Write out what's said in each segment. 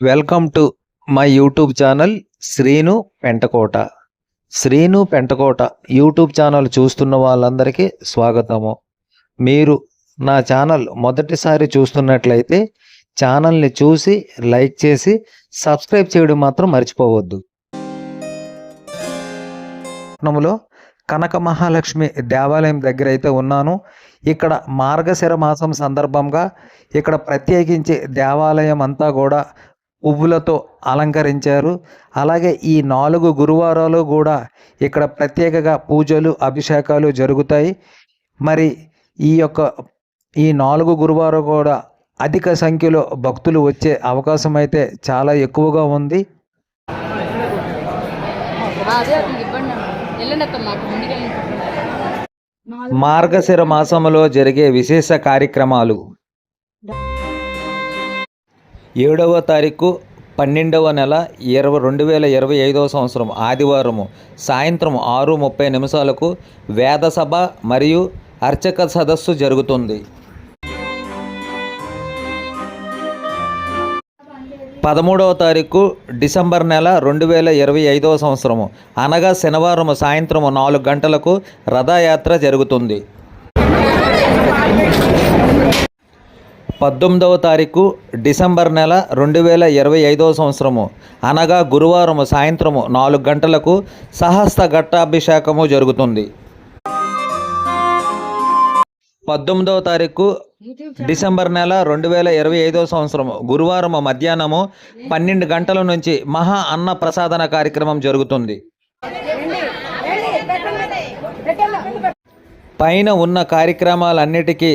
Welcome to my YouTube channel Srinu Pentakota. Srinu Pentakota YouTube channel చూస్తున్న వాళ్ళందరికీ స్వాగతము. మీరు నా ఛానల్ మొదటిసారి చూస్తున్నట్లయితే ఛానల్ని చూసి లైక్ చేసి సబ్స్క్రైబ్ చేయడం మాత్రం మర్చిపోవద్దు. పట్టణంలో కనక మహాలక్ష్మి దేవాలయం దగ్గర అయితే ఉన్నాను. ఇక్కడ మార్గశిర మాసం సందర్భంగా ఇక్కడ ప్రత్యేకించి దేవాలయం అంతా కూడా పువ్వులతో అలంకరించారు. అలాగే ఈ నాలుగు గురువారాలు కూడా ఇక్కడ ప్రత్యేకగా పూజలు అభిషేకాలు జరుగుతాయి. మరి ఈ యొక్క ఈ నాలుగు గురువారం కూడా అధిక సంఖ్యలో భక్తులు వచ్చే అవకాశం అయితే చాలా ఎక్కువగా ఉంది. మార్గశిర మాసములో జరిగే విశేష కార్యక్రమాలు. ఏడవ తారీఖు పన్నెండవ నెల ఇరవై రెండు వేల ఇరవై ఐదవ సంవత్సరం ఆదివారము సాయంత్రం ఆరు ముప్పై నిమిషాలకు వేద సభ మరియు అర్చక సదస్సు జరుగుతుంది. పదమూడవ తారీఖు డిసెంబర్ నెల రెండు వేల ఇరవై ఐదవ సంవత్సరము అనగా శనివారం సాయంత్రం నాలుగు గంటలకు రథయాత్ర జరుగుతుంది. పద్దెనిమిదవ తారీఖు డిసెంబర్ నెల రెండు వేల ఇరవై ఐదవ సంవత్సరము. అనగా గురువారం సాయంత్రము నాలుగు గంటలకు సహస్త ఘట్టాభిషేకము జరుగుతుంది. పద్దెనిమిదవ తారీఖు డిసెంబర్ నెల రెండు వేల ఇరవై ఐదవ సంవత్సరం గురువారం మధ్యాహ్నము పన్నెండు గంటల నుంచి మహా అన్న ప్రసాదన కార్యక్రమం జరుగుతుంది. పైన ఉన్న కార్యక్రమాలన్నిటికీ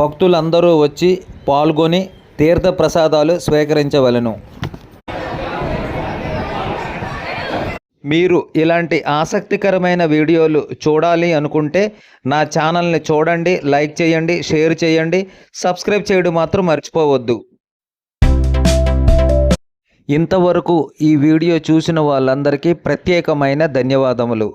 భక్తులందరూ వచ్చి పాల్గొని తీర్థ ప్రసాదాలు స్వీకరించవలను. మీరు ఇలాంటి ఆసక్తికరమైన వీడియోలు చూడాలి అనుకుంటే నా ఛానల్ని చూడండి లైక్ చేయండి షేర్ చేయండి సబ్స్క్రైబ్ చేయడం మాత్రం మర్చిపోవద్దు. ఇంతవరకు ఈ వీడియో చూసిన వాళ్ళందరికీ ప్రత్యేకమైన ధన్యవాదములు.